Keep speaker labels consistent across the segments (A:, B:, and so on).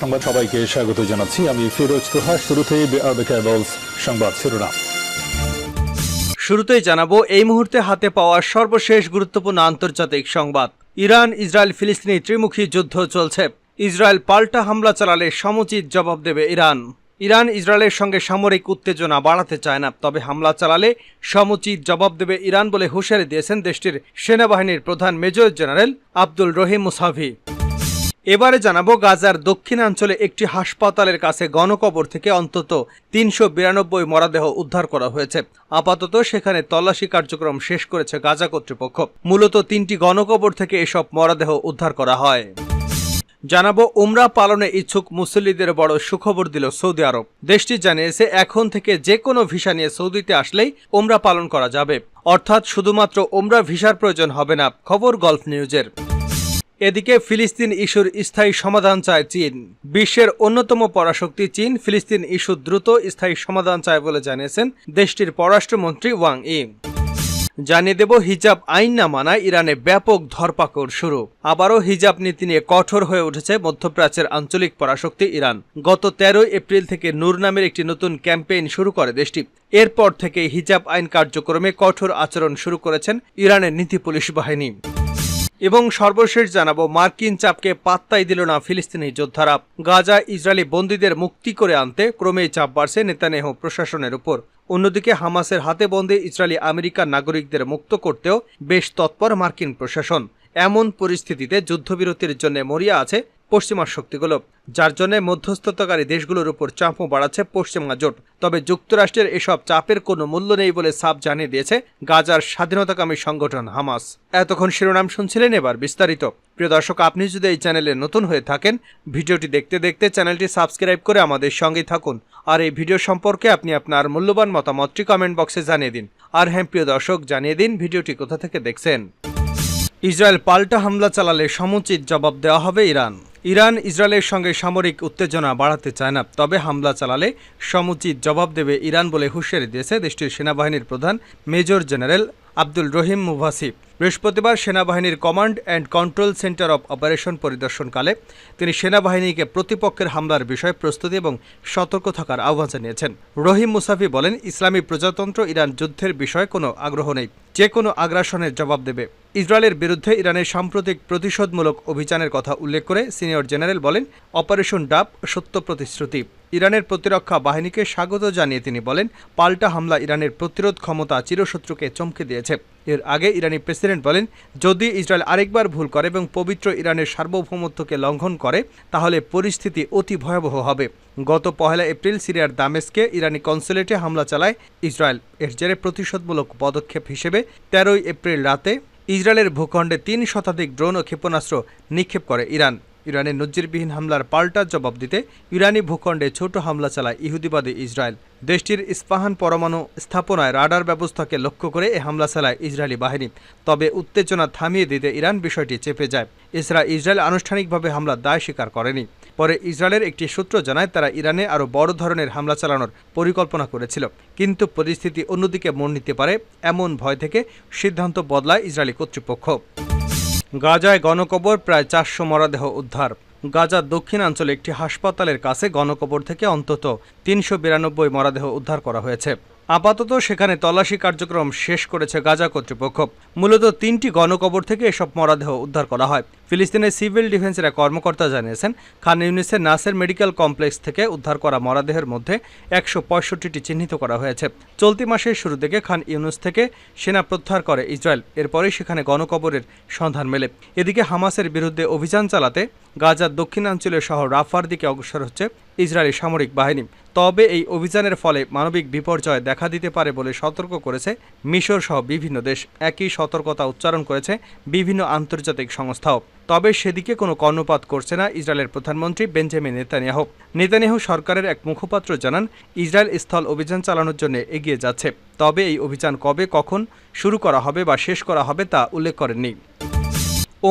A: সংবাদ সবাইকে স্বাগত জানাচ্ছি। আমি ফিরোজ তোহা শুরুতেই সংবাদ শিরোনাম।
B: শুরুতেই জানাব, এই মুহূর্তে হাতে পাওয়া সর্বশেষ গুরুত্বপূর্ণ আন্তর্জাতিক সংবাদ। ইরান, ইসরায়েল, ফিলিস্তিনি ত্রিমুখী যুদ্ধ চলছে। ইসরায়েল পাল্টা হামলা চালালে সমুচিত জবাব দেবে ইরান। ইরান, ইসরায়েলের সঙ্গে সামরিক উত্তেজনা বাড়াতে চায় না, তবে হামলা চালালে সমুচিত জবাব দেবে ইরান বলে হুঁশিয়ারি দিয়েছেন দেশটির সেনাবাহিনীর প্রধান major general Abdul Rahim Mousavi. এবারে জানাব গাজার দক্ষিণাঞ্চলে একটি হাসপাতালের কাছে গণকবর থেকে অন্তত তিনশো বিরানব্বই মরাদেহ উদ্ধার করা হয়েছে। আপাতত সেখানে তল্লাশি কার্যক্রম শেষ করেছে গাজা কর্তৃপক্ষ। মূলত তিনটি গণকবর থেকে এসব মরাদেহ উদ্ধার করা হয়। জানাব, উমরা পালনে ইচ্ছুক মুসল্লিদের বড় সুখবর দিল সৌদি আরব। দেশটি জানিয়েছে, এখন থেকে যে কোনো ভিসা নিয়ে সৌদিতে আসলেই উমরা পালন করা যাবে। অর্থাৎ শুধুমাত্র উমরা ভিসার প্রয়োজন হবে না। খবর গলফ নিউজের। এদিকে ফিলিস্তিন ইস্যুর স্থায়ী সমাধান চায় চীন। বিশ্বের অন্যতম পরাশক্তি চীন ফিলিস্তিন ইস্যু দ্রুত স্থায়ী সমাধান চায় বলে জানিয়েছেন দেশটির পররাষ্ট্রমন্ত্রী ওয়াং ই। জানিয়ে দেব, হিজাব আইন না মানায় ইরানে ব্যাপক ধরপাকড় শুরু। আবারও হিজাব নীতি নিয়ে কঠোর হয়ে উঠেছে মধ্যপ্রাচ্যের আঞ্চলিক পরাশক্তি ইরান। গত তেরোই এপ্রিল থেকে নূর নামের একটি নতুন ক্যাম্পেইন শুরু করে দেশটি। এরপর থেকে হিজাব আইন কার্যক্রমে কঠোর আচরণ শুরু করেছেন ইরানের নীতি পুলিশ বাহিনী। এবং সর্বশেষ জানাব, মার্কিন চাপকে পাত্তাই দিল না ফিলিস্তিনি যোদ্ধারা। গাজা ইসরায়েলি বন্দীদের মুক্তি করে আনতে ক্রমেই চাপ বাড়ছে নেতানেহ প্রশাসনের উপর। অন্যদিকে হামাসের হাতে বন্দে ইসরায়েলি আমেরিকার নাগরিকদের মুক্ত করতেও বেশ তৎপর মার্কিন প্রশাসন। এমন পরিস্থিতিতে যুদ্ধবিরতির জন্য মরিয়া আছে পশ্চিমা শক্তিগুলো। যার জন্য মধ্যস্থতাকারী দেশগুলোর উপর চাপও বাড়াচ্ছে পশ্চিমা জোট। তবে যুক্তরাষ্ট্রের এসব চাপের কোনো মূল্য নেই বলে সাফ জানিয়ে দিয়েছে গাজার স্বাধীনতাকামী সংগঠন হামাস। এতক্ষণ শিরোনাম শুনছিলেন এবার বিস্তারিত। প্রিয় দর্শক, আপনি যদি এই চ্যানেলে নতুন হয়ে থাকেন, ভিডিওটি দেখতে দেখতে চ্যানেলটি সাবস্ক্রাইব করে আমাদের সঙ্গে থাকুন। আর এই ভিডিও সম্পর্কে আপনি আপনার মূল্যবান মতামতটি কমেন্ট বক্সে জানিয়ে দিন। আর হ্যাঁ প্রিয় দর্শক, জানিয়ে দিন ভিডিওটি কোথা থেকে দেখছেন। ইসরায়েল পাল্টা হামলা চালালে সমুচিত জবাব দেওয়া হবে ইরান। ইরান ইসরায়েলের সঙ্গে সামরিক উত্তেজনা বাড়াতে চায় না, তবে হামলা চালালে সমুচিত জবাব দেবে ইরান বলে হুঁশিয়ারি দিয়েছে দেশটির সেনাবাহিনীর প্রধান major general Abdul Rahim Mousavi. বৃহস্পতিবার সেনাবাহিনীর command and control centre of operation পরিদর্শনকালে তিনি সেনাবাহিনীকে প্রতিপক্ষের হামলার বিষয়ে প্রস্তুতি এবং সতর্ক থাকার আহ্বান জানিয়েছেন। রহিম মুসাফি বলেন, ইসলামী প্রজাতন্ত্র ইরান যুদ্ধের বিষয়ে কোনো আগ্রহ নেই, যে কোনো আগ্রাসনের জবাব দেবে। ইসরায়েলের বিরুদ্ধে ইরানের সাম্প্রতিক প্রতিশোধমূলক অভিযানের কথা উল্লেখ করে সিনিয়র জেনারেল বলেন, অপারেশন ডাব সত্য প্রতিশ্রুতি। ইরানের প্রতিরক্ষা বাহিনীকে স্বাগত জানিয়ে তিনি বলেন, পাল্টা হামলা ইরানের প্রতিরোধ ক্ষমতা চিরশত্রুকে চমকে দিয়েছে। এর আগে ইরানি প্রেসিডেন্ট বলেন, যদি ইসরায়েল আরেকবার ভুল করে এবং পবিত্র ইরানের সার্বভৌমত্বকে লঙ্ঘন করে, তাহলে পরিস্থিতি অতি ভয়াবহ হবে। গত পহেলা এপ্রিল সিরিয়ার দামেস্কে ইরানি কনসুলেটে হামলা চালায় ইসরায়েল। এর জেরে প্রতিশোধমূলক পদক্ষেপ হিসেবে তেরোই এপ্রিল রাতে ইসরায়েলের ভূখণ্ডে তিন শতাধিক ড্রোন ও ক্ষেপণাস্ত্র নিক্ষেপ করে ইরান। ইরানের নজিরবিহীন হামলার পাল্টা জবাব দিতে ইরানি ভূখণ্ডে ছোট হামলা চালায় ইহুদিবাদী ইসরায়েল। দেশটির ইস্পাহান পরমাণু স্থাপনায় রাডার ব্যবস্থাকে লক্ষ্য করে এ হামলা চালায় ইসরায়েলি বাহিনী। তবে উত্তেজনা থামিয়ে দিতে ইরান বিষয়টি চেপে যায়। এছাড়া ইসরায়েল আনুষ্ঠানিকভাবে হামলা দায় স্বীকার করেনি। পরে ইসরায়েলের একটি সূত্র জানায়, তারা ইরানে আরও বড় ধরনের হামলা চালানোর পরিকল্পনা করেছিল। কিন্তু পরিস্থিতি অন্যদিকে মন নিতে পারে এমন ভয় থেকে সিদ্ধান্ত বদলায় ইসরায়েলি কর্তৃপক্ষ। গাজায় গণকবর প্রায় চারশো মরাদেহ উদ্ধার। গাজার দক্ষিণাঞ্চলে একটি হাসপাতালের কাছে গণকবর থেকে অন্তত তিনশো বিরানব্বই মরাদেহ উদ্ধার করা হয়েছে। আপাতত সেখানে তল্লাশি কার্যক্রম শেষ করেছে গাজা কর্তৃপক্ষ। মূলত তিনটি গণকবর থেকে এসব মরাদেহ উদ্ধার করা হয়। ফিলিস্তিনের সিভিল ডিফেন্সের এক কর্মকর্তা জানিয়েছেন, খান ইউনিসের নাসের মেডিকেল কমপ্লেক্স থেকে উদ্ধার করা মরাদেহের মধ্যে একশো পঁয়ষট্টিটি চিহ্নিত করা হয়েছে। চলতি মাসের শুরু থেকে খান ইউনুস থেকে সেনা প্রত্যাহার করে ইসরায়েল। এরপরেই সেখানে গণকবরের সন্ধান মেলে। এদিকে হামাসের বিরুদ্ধে অভিযান চালাতে গাজার দক্ষিণাঞ্চলীয় শহর রাফার দিকে অগ্রসর হচ্ছে ইসরায়েলি সামরিক বাহিনী। তবে এই অভিযানের ফলে মানবিক বিপর্যয় দেখা দিতে পারে বলে সতর্ক করেছে মিশর সহ বিভিন্ন দেশ। একই সতর্কতা উচ্চারণ করেছে বিভিন্ন আন্তর্জাতিক সংস্থাও। তবে সেদিকে কোনো কর্ণপাত করছে না ইসরায়েলের প্রধানমন্ত্রী বেঞ্জামিন নেতানিয়াহু। নেতানিয়াহু সরকারের এক মুখপাত্র জানান, ইসরায়েল স্থল অভিযান চালানোর জন্য এগিয়ে যাচ্ছে। তবে এই অভিযান কবে, কখন শুরু করা হবে বা শেষ করা হবে তা উল্লেখ করেননি।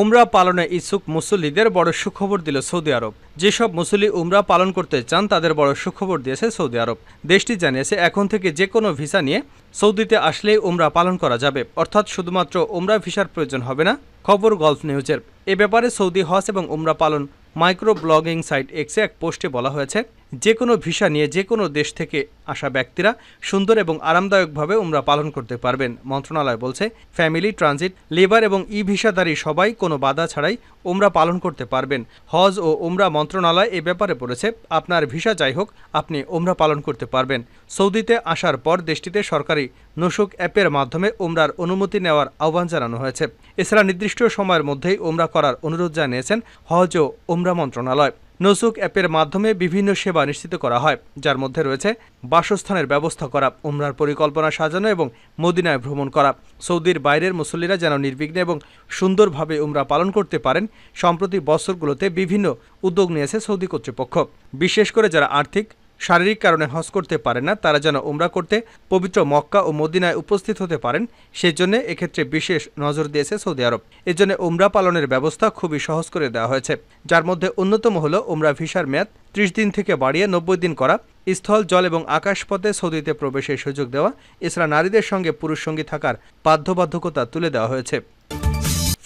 B: উমরা পালনে ইচ্ছুক মুসল্লিদের বড় সুখবর দিল সৌদি আরব। যেসব মুসল্লি উমরা পালন করতে চান, তাদের বড় সুখবর দিয়েছে সৌদি আরব। দেশটি জানিয়েছে, এখন থেকে যে কোনো ভিসা নিয়ে সৌদিতে আসলেই উমরা পালন করা যাবে। অর্থাৎ শুধুমাত্র উমরা ভিসার প্রয়োজন হবে না। খবর গলফ নিউজের। এ ব্যাপারে সৌদি হজ এবং উমরা পালন মাইক্রো ব্লগিং সাইট এক্সে এক পোস্টে বলা হয়েছে যে কোনো ভিসা নিয়ে যে কোনো দেশ থেকে আসা ব্যক্তিরা সুন্দর এবং আরামদায়কভাবে উমরা পালন করতে পারবেন। মন্ত্রণালয় বলছে, ফ্যামিলি, ট্রানজিট, লেবার এবং ই ভিসাধারী সবাই কোনো বাধা ছাড়াই উমরা পালন করতে পারবেন। হজ ও উমরা মন্ত্রণালয় এ ব্যাপারে বলেছে, আপনার ভিসা যাই হোক, আপনি উমরা পালন করতে পারবেন। সৌদিতে আসার পর দেশটিতে সরকারি নসুক অ্যাপের মাধ্যমে উমরার অনুমতি নেওয়ার আহ্বান জানানো হয়েছে। এছাড়া নির্দিষ্ট সময়ের মধ্যেই উমরা করার অনুরোধ জানিয়েছেন হজ ও উমরা মন্ত্রণালয়। নসুক অ্যাপের মাধ্যমে বিভিন্ন সেবা নিশ্চিত করা হয়, যার মধ্যে রয়েছে বাসস্থানের ব্যবস্থা করা, উমরার পরিকল্পনা সাজানো এবং মদিনায় ভ্রমণ করা। সৌদির বাইরের মুসল্লিরা যেন নির্বিঘ্নে এবং সুন্দরভাবে উমরা পালন করতে পারেন, সম্প্রতি বছরগুলোতে বিভিন্ন উদ্যোগ নিয়েছে সৌদি কর্তৃপক্ষ। বিশেষ করে যারা আর্থিক শারীরিক কারণে হজ করতে পারেন না, তারা যেন উমরা করতে পবিত্র মক্কা ও মদিনায় উপস্থিত হতে পারেন, সেজন্য এক্ষেত্রে বিশেষ নজর দিয়েছে সৌদি আরব। এজন্য উমরা পালনের ব্যবস্থা খুবই সহজ করে দেওয়া হয়েছে। যার মধ্যে অন্যতম হল উমরা ভিসার মেয়াদ, ত্রিশ দিন থেকে বাড়িয়ে নব্বই দিন করা, স্থল, জল এবং আকাশপথে সৌদিতে প্রবেশের সুযোগ দেওয়া, এছাড়া নারীদের সঙ্গে পুরুষ সঙ্গী থাকার বাধ্যবাধকতা তুলে দেওয়া হয়েছে।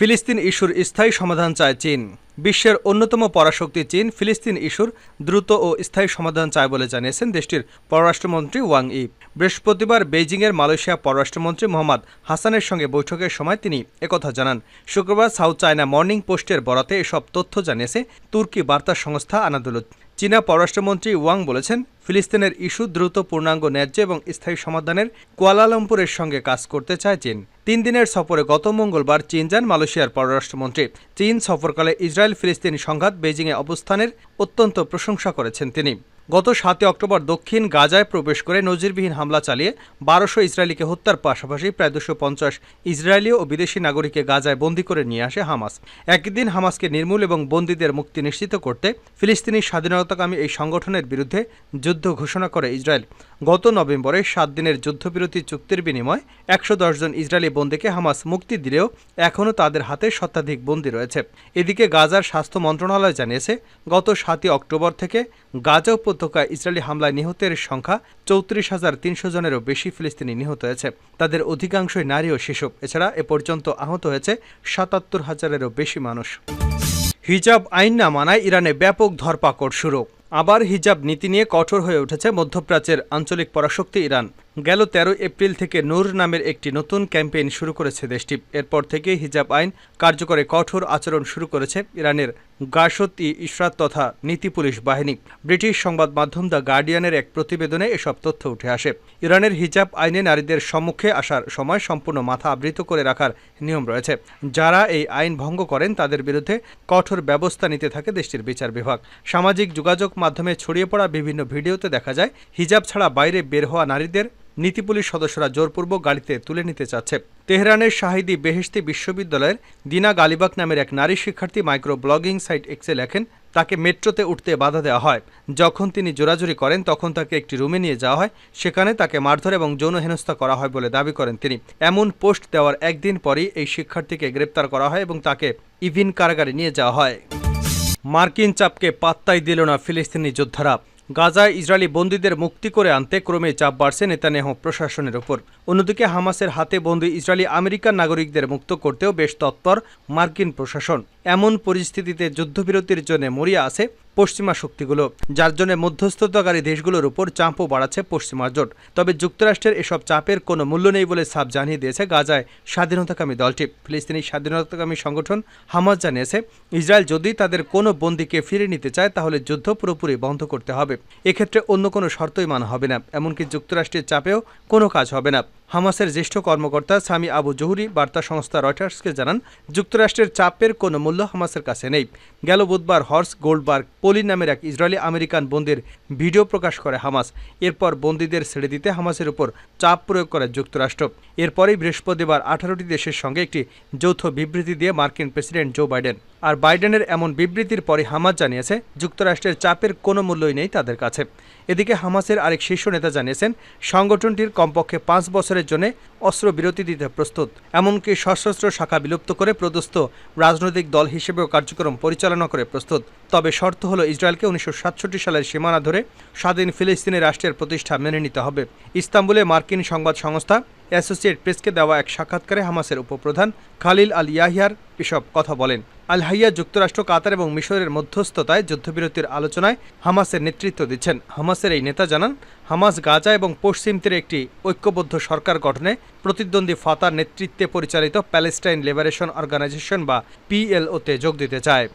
B: ফিলিস্তিন ইস্যুর স্থায়ী সমাধান চায় চীন। বিশ্বের অন্যতম পরাশক্তি চীন ফিলিস্তিন ইস্যুর দ্রুত ও স্থায়ী সমাধান চায় বলে জানিয়েছেন দেশটির পররাষ্ট্রমন্ত্রী ওয়াং ই। বৃহস্পতিবার বেইজিংয়ের মালয়েশিয়া পররাষ্ট্রমন্ত্রী মোহাম্মদ হাসানের সঙ্গে বৈঠকের সময় তিনি একথা জানান। শুক্রবার সাউথ চায়না মর্নিং পোস্টের বরাতে এসব তথ্য জানিয়েছে তুর্কি বার্তা সংস্থা আনাদুলত। চীনা পররাষ্ট্রমন্ত্রী ওয়াং বলেছেন, ফিলিস্তিনের ইস্যু দ্রুত পূর্ণাঙ্গ ন্যায্য এবং স্থায়ী সমাধানের কুয়ালালামপুরের সঙ্গে কাজ করতে চায় চীন। তিন দিনের সফরে গত মঙ্গলবার চীন যান মালয়েশিয়ার পররাষ্ট্রমন্ত্রী। চীন সফরকালে ইসরায়েল ফিলিস্তিন সংঘাত বেজিংয়ে অবস্থানের অত্যন্ত প্রশংসা করেছেন তিনি। গত সাতই অক্টোবর দক্ষিণ গাজায় প্রবেশ করে নজিরবিহীন হামলা চালিয়ে বারোশো ইসরায়েলিকে হত্যার পাশাপাশি প্রায় দুশো পঞ্চাশ ইসরায়েলি ও বিদেশি নাগরিককে গাজায় বন্দী করে নিয়ে আসে হামাস। একদিন হামাসকে নির্মূল এবং বন্দীদের মুক্তি নিশ্চিত করতে ফিলিস্তিনি স্বাধীনতাকামী এই সংগঠনের বিরুদ্ধে যুদ্ধ ঘোষণা করে ইসরায়েল। গত নভেম্বরে সাত দিনের যুদ্ধবিরতি চুক্তির বিনিময়ে একশো জন ইসরায়েলি বন্দীকে হামাস মুক্তি দিলেও এখনও তাদের হাতে শতাধিক বন্দী রয়েছে। এদিকে গাজার স্বাস্থ্য মন্ত্রণালয় জানিয়েছে, গত সাতই অক্টোবর থেকে গাজা উপত্যকায় ইসরায়েলি হামলায় নিহতের সংখ্যা চৌত্রিশ হাজার তিনশো জনেরও বেশি ফিলিস্তিনি নিহত হয়েছে। তাদের অধিকাংশই নারী ও শিশু। এছাড়া এ পর্যন্ত আহত হয়েছে সাতাত্তর হাজারেরও বেশি মানুষ। হিজাব আইন না মানায় ইরানে ব্যাপক ধরপাকড় শুরু। আবার হিজাব নীতি নিয়ে কঠোর হয়ে উঠেছে মধ্যপ্রাচ্যের আঞ্চলিক পরাশক্তি ইরান। গেল তেরো এপ্রিল থেকে নূর নামের একটি নতুন ক্যাম্পেইন শুরু করেছে দেশটি। এরপর থেকে হিজাব আইন কার্যকরে কঠোর আচরণ শুরু করেছে ইরানের গাশত ই ইশরাত তথা নীতি পুলিশ বাহিনী। ব্রিটিশ সংবাদ মাধ্যম দ্য গার্ডিয়ানের এক প্রতিবেদনে এসব তথ্য উঠে আসে। ইরানের হিজাব আইনে নারীদের সম্মুখে আসার সময় সম্পূর্ণ মাথা আবৃত করে রাখার নিয়ম রয়েছে। যারা এই আইন ভঙ্গ করেন, তাদের বিরুদ্ধে কঠোর ব্যবস্থা নিতে থাকে দেশটির বিচার বিভাগ। সামাজিক যোগাযোগ মাধ্যমে ছড়িয়ে পড়া বিভিন্ন ভিডিওতে দেখা যায়, হিজাব ছাড়া বাইরে বের হওয়া নারীদের নীতি পুলিশ সদস্যরা জোরপূর্বক গাড়িতে তুলে নিতে চাচ্ছে। তেহরানের শাহিদি বেহেশতি বিশ্ববিদ্যালয়ের দিনা গালিবাক নামের এক নারী শিক্ষার্থী মাইক্রো ব্লগিং সাইট এক্সে লেখেন, তাকে মেট্রোতে উঠতে বাধা দেওয়া হয়। যখন তিনি জোরাজুরি করেন, তখন তাকে একটি রুমে নিয়ে যাওয়া হয়। সেখানে তাকে মারধর এবং যৌন হেনস্থা করা হয় বলে দাবি করেন তিনি। এমন পোস্ট দেওয়ার একদিন পরই এই শিক্ষার্থীকে গ্রেপ্তার করা হয় এবং তাকে ইভিন কারাগারে নিয়ে যাওয়া হয়। মার্কিন চাপকে পাত্তাই দিল না ফিলিস্তিনি যোদ্ধারা। গাজায় ইসরায়েলি বন্দীদের মুক্তি করে আনতে ক্রমে চাপ বাড়ছে নেতানেহ প্রশাসনের ওপর। অন্যদিকে হামাসের হাতে বন্দী ইসরায়েলি আমেরিকান নাগরিকদের মুক্ত করতেও বেশ তৎপর মার্কিন প্রশাসন। এমন পরিস্থিতিতে যুদ্ধবিরতির জন্য মরিয়া আছে পশ্চিমা শক্তিগুলো, যার জন্য মধ্যস্থতাকারী দেশগুলোর উপর চাপও বাড়াচ্ছে পশ্চিমা জোট। তবে যুক্তরাষ্ট্রের এসব চাপের কোনো মূল্য নেই বলে সাপ জানিয়ে দিয়েছে গাজায় স্বাধীনতাকামী দলটি। ফিলিস্তিনি স্বাধীনতাকামী সংগঠন হামাস জানিয়েছে, ইসরায়েল যদি তাদের কোনো বন্দীকে ফিরে নিতে চায়, তাহলে যুদ্ধ পুরোপুরি বন্ধ করতে হবে। এক্ষেত্রে অন্য কোনো শর্তই মানা হবে না, এমনকি যুক্তরাষ্ট্রের চাপেও কোনো কাজ হবে না। হামাসের জ্যেষ্ঠ কর্মকর্তা সামি আবু জহুরি বার্তা সংস্থা রয়টার্সকে জানান, যুক্তরাষ্ট্রের চাপের কোনো মূল্য হামাসের কাছে নেই। গেল বুধবার হর্স গোল্ডবার্গ পলি নামের এক ইসরায়েলি আমেরিকান বন্দির ভিডিও প্রকাশ করে হামাস। এরপর বন্দীদের ছেড়ে দিতে হামাসের উপর চাপ প্রয়োগ করে যুক্তরাষ্ট্র। এরপরেই বৃহস্পতিবার আঠারোটি দেশের সঙ্গে একটি যৌথ বিবৃতি দিয়ে মার্কিন প্রেসিডেন্ট জো বাইডেন। আর বাইডেনের এমন বিবৃতির পরে হামাস জানিয়েছে, যুক্তরাষ্ট্রের চাপের কোনো মূল্যই নেই তাদের কাছে। এদিকে হামাসের আরেক শীর্ষ নেতা জানিয়েছেন, সংগঠনটির কমপক্ষে পাঁচ বছরের জন্য অস্ত্রবিরতি দিতে প্রস্তুত। এমনকি সশস্ত্র শাখা বিলুপ্ত করে প্রদস্ত রাজনৈতিক দল হিসেবেও কার্যক্রম পরিচালনা করে প্রস্তুত। তবে শর্ত হল ইসরায়েলকে উনিশশো সাতষট্টি সালের সীমানা ধরে স্বাধীন ফিলিস্তিনি রাষ্ট্রের প্রতিষ্ঠা মেনে নিতে হবে। ইস্তাম্বুলে মার্কিন সংবাদ সংস্থা অ্যাসোসিয়েট প্রেসকে দেওয়া এক সাক্ষাৎকারে হামাসের উপপ্রধান খালিল আল ইয়াহিয়ার এসব কথা বলেন। আল হাইয়া যুক্তরাষ্ট্র, কাতার এবং মিশরের মধ্যস্থতায় যুদ্ধবিরতির আলোচনায় হামাসের নেতৃত্ব দিচ্ছেন। হামাসের এই নেতা জানান, হামাস গাজা এবং পশ্চিম তীরে একটি ঐক্যবদ্ধ সরকার গঠনে প্রতিদ্বন্দ্বী ফাতার নেতৃত্বে পরিচালিত প্যালেস্টাইন লিবারেশন অর্গানাইজেশন বা পিএলওতে যোগ দিতে চায়।